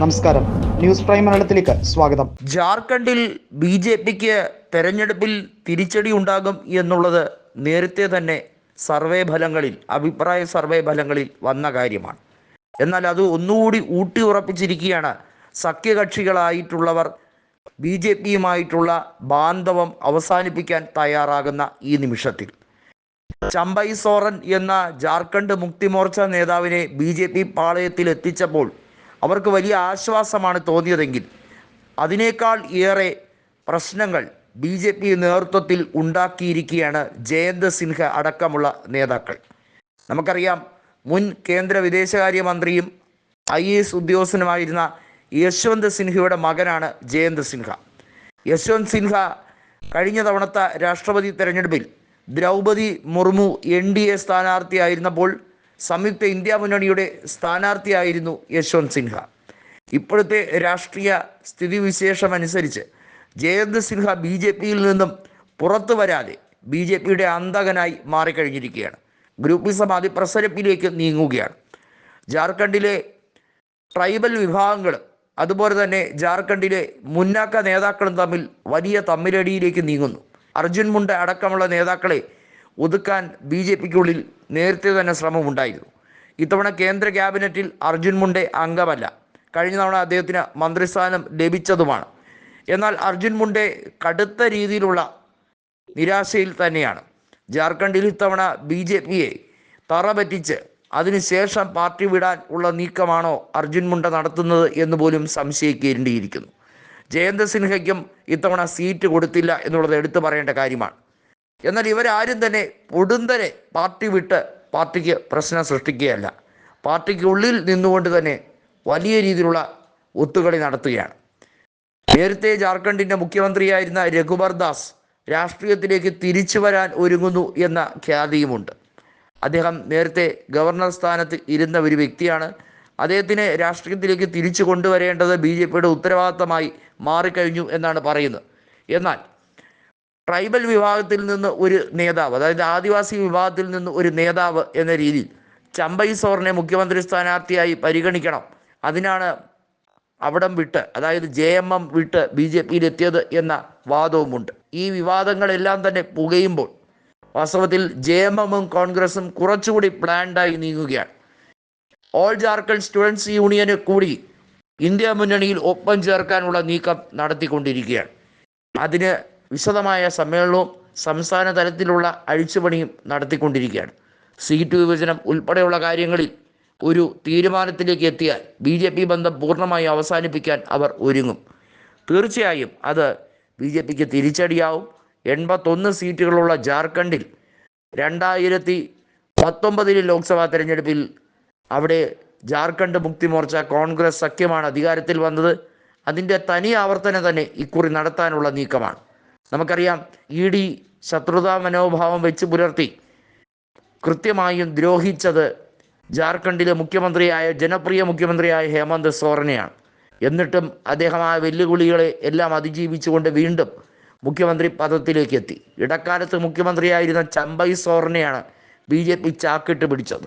നമസ്കാരം. News prime മലയാളത്തിലേക്ക് സ്വാഗതം. ജാർഖണ്ഡിൽ ബി ജെ പിക്ക് തെരഞ്ഞെടുപ്പിൽ തിരിച്ചടി ഉണ്ടാകും എന്നുള്ളത് നേരത്തെ തന്നെ സർവേ ഫലങ്ങളിൽ അഭിപ്രായ സർവേ ഫലങ്ങളിൽ വന്ന കാര്യമാണ്. എന്നാൽ അത് ഒന്നുകൂടി ഊട്ടി ഉറപ്പിച്ചിരിക്കുകയാണ്. സഖ്യകക്ഷികളായിട്ടുള്ളവർ ബി ജെ പിയുമായിട്ടുള്ള ബാന്ധവം അവസാനിപ്പിക്കാൻ തയ്യാറാകുന്ന ഈ നിമിഷത്തിൽ. ചമ്പൈ സോറൻ എന്ന ജാർഖണ്ഡ് മുക്തിമോർച്ച നേതാവിനെ ബി ജെ പി പാളയത്തിൽ എത്തിച്ചപ്പോൾ അവർക്ക് വലിയ ആശ്വാസമാണ് തോന്നിയതെങ്കിൽ അതിനേക്കാൾ ഏറെ പ്രശ്നങ്ങൾ ബി ജെ പി നേതൃത്വത്തിൽ ഉണ്ടാക്കിയിരിക്കുകയാണ് ജയന്ത് സിൻഹ അടക്കമുള്ള നേതാക്കൾ. നമുക്കറിയാം മുൻ കേന്ദ്ര വിദേശകാര്യമന്ത്രിയും ഐ എ എസ് ഉദ്യോഗസ്ഥനുമായിരുന്ന യശ്വന്ത് സിൻഹയുടെ മകനാണ് ജയന്ത് സിൻഹ. യശ്വന്ത് സിൻഹ കഴിഞ്ഞ തവണത്തെ രാഷ്ട്രപതി തെരഞ്ഞെടുപ്പിൽ Draupadi Murmu N D A സ്ഥാനാർത്ഥിയായിരുന്നപ്പോൾ സംയുക്ത ഇന്ത്യ മുന്നണിയുടെ സ്ഥാനാർത്ഥിയായിരുന്നു യശ്വന്ത് സിൻഹ. ഇപ്പോഴത്തെ രാഷ്ട്രീയ സ്ഥിതിവിശേഷം അനുസരിച്ച് ജയന്ത് സിൻഹ ബി ജെ പിയിൽ നിന്നും പുറത്തു വരാതെ ബി ജെ പിയുടെ അന്തകനായി മാറിക്കഴിഞ്ഞിരിക്കുകയാണ്. ഗ്രൂപ്പിസം അതിപ്രസരപ്പിലേക്ക് നീങ്ങുകയാണ്. ജാർഖണ്ഡിലെ ട്രൈബൽ വിഭാഗങ്ങൾ അതുപോലെ തന്നെ ജാർഖണ്ഡിലെ മുന്നാക്ക നേതാക്കളും തമ്മിൽ വലിയ തമ്മിലടിയിലേക്ക് നീങ്ങുന്നു. അർജുൻ മുണ്ട അടക്കമുള്ള നേതാക്കളെ ഒതുക്കാൻ ബി ജെ പിക്കുള്ളിൽ നേരത്തെ തന്നെ ശ്രമമുണ്ടായിരുന്നു. ഇത്തവണ കേന്ദ്ര ക്യാബിനറ്റിൽ അർജുൻ മുണ്ടെ അംഗമല്ല. കഴിഞ്ഞ തവണ അദ്ദേഹത്തിന് മന്ത്രിസ്ഥാനം ലഭിച്ചതുമാണ്. എന്നാൽ അർജുൻ മുണ്ടെ കടുത്ത രീതിയിലുള്ള നിരാശയിൽ തന്നെയാണ്. ജാർഖണ്ഡിൽ ഇത്തവണ ബി ജെ പിയെ തറ പറ്റിച്ച് അതിനുശേഷം പാർട്ടി വിടാൻ ഉള്ള നീക്കമാണോ അർജുൻ മുണ്ട നടത്തുന്നത് എന്ന് പോലും സംശയിക്കേണ്ടിയിരിക്കുന്നു. ജയന്ത് സിൻഹയ്ക്കും ഇത്തവണ സീറ്റ് കൊടുത്തില്ല എന്നുള്ളത് എടുത്തു പറയേണ്ട കാര്യമാണ്. എന്നാൽ ഇവരാരും തന്നെ പൊടുന്തരെ പാർട്ടി വിട്ട് പാർട്ടിക്ക് പ്രശ്നം സൃഷ്ടിക്കുകയല്ല. പാർട്ടിക്കുള്ളിൽ നിന്നുകൊണ്ട് തന്നെ വലിയ രീതിയിലുള്ള ഒത്തുകളി നടത്തുകയാണ്. നേരത്തെ ജാർഖണ്ഡിന്റെ മുഖ്യമന്ത്രിയായിരുന്ന രഘുബർ ദാസ് രാഷ്ട്രീയത്തിലേക്ക് തിരിച്ചു വരാൻ ഒരുങ്ങുന്നു എന്ന ഖ്യാതിയുമുണ്ട്. അദ്ദേഹം നേരത്തെ ഗവർണർ സ്ഥാനത്ത് ഇരുന്ന ഒരു വ്യക്തിയാണ്. അദ്ദേഹത്തിനെ രാഷ്ട്രീയത്തിലേക്ക് തിരിച്ചു കൊണ്ടുവരേണ്ടത് ബി ജെ പിയുടെ ഉത്തരവാദിത്തമായി മാറിക്കഴിഞ്ഞു എന്നാണ് പറയുന്നത്. എന്നാൽ ട്രൈബൽ വിഭാഗത്തിൽ നിന്ന് ഒരു നേതാവ് അതായത് ആദിവാസി വിഭാഗത്തിൽ നിന്ന് ഒരു നേതാവ് എന്ന രീതിയിൽ ചമ്പൈ സോറിനെ മുഖ്യമന്ത്രി സ്ഥാനാർത്ഥിയായി പരിഗണിക്കണം. അതിനാണ് അവിടം വിട്ട് അതായത് ജെ എം എം വിട്ട് ബി ജെ പിയിലെത്തിയത് എന്ന വാദവുമുണ്ട്. ഈ വിവാദങ്ങളെല്ലാം തന്നെ പുകയുമ്പോൾ വാസ്തവത്തിൽ ജെ എം എമ്മും കോൺഗ്രസും കുറച്ചുകൂടി പ്ലാൻഡായി നീങ്ങുകയാണ്. ഓൾ ജാർഖണ്ഡ് സ്റ്റുഡൻസ് യൂണിയന് കൂടി ഇന്ത്യ മുന്നണിയിൽ ഒപ്പം ചേർക്കാനുള്ള നീക്കം നടത്തിക്കൊണ്ടിരിക്കുകയാണ്. അതിന് വിശദമായ സമ്മേളനവും സംസ്ഥാന തലത്തിലുള്ള അഴിച്ചുപണിയും നടത്തിക്കൊണ്ടിരിക്കുകയാണ്. സീറ്റ് വിഭജനം ഉൾപ്പെടെയുള്ള കാര്യങ്ങളിൽ ഒരു തീരുമാനത്തിലേക്ക് എത്തിയാൽ ബി ജെ പി ബന്ധം പൂർണമായി അവസാനിപ്പിക്കാൻ അവർ ഒരുങ്ങും. തീർച്ചയായും അത് ബി ജെ പിക്ക് തിരിച്ചടിയാവും. എൺപത്തൊന്ന് സീറ്റുകളുള്ള ജാർഖണ്ഡിൽ രണ്ടായിരത്തി പത്തൊമ്പതിലെ ലോക്സഭാ തെരഞ്ഞെടുപ്പിൽ അവിടെ ജാർഖണ്ഡ് മുക്തി മോർച്ച കോൺഗ്രസ് സഖ്യമാണ് അധികാരത്തിൽ വന്നത്. അതിന്റെ തനി ആവർത്തനം തന്നെ ഇക്കുറി നടത്താനുള്ള നീക്കമാണ്. നമുക്കറിയാം ഇ ഡി ശത്രുതാ മനോഭാവം വെച്ച് പുലർത്തി. കൃത്യമായും ദ്രോഹിച്ചത് ജാർഖണ്ഡിലെ മുഖ്യമന്ത്രിയായ ജനപ്രിയ മുഖ്യമന്ത്രിയായ ഹേമന്ത് സോറനെയാണ്. എന്നിട്ടും അദ്ദേഹം ആ വെല്ലുവിളികളെ എല്ലാം അതിജീവിച്ചുകൊണ്ട് വീണ്ടും മുഖ്യമന്ത്രി പദത്തിലേക്ക് എത്തി. ഇടക്കാലത്ത് മുഖ്യമന്ത്രിയായിരുന്ന ചമ്പൈ സോറനെയാണ് ബി ജെ പി ചാക്കിട്ട് പിടിച്ചത്.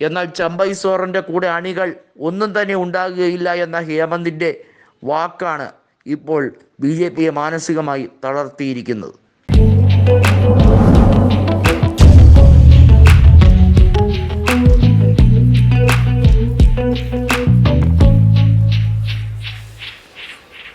എന്നാൽ ചമ്പൈ സോറന്റെ കൂടെ അണികൾ ഒന്നും തന്നെ ഉണ്ടാകുകയില്ല എന്ന ഹേമന്തിന്റെ വാക്കാണ് ഇപ്പോൾ ബി ജെ പിയെ മാനസികമായി തളർത്തിയിരിക്കുന്നത്.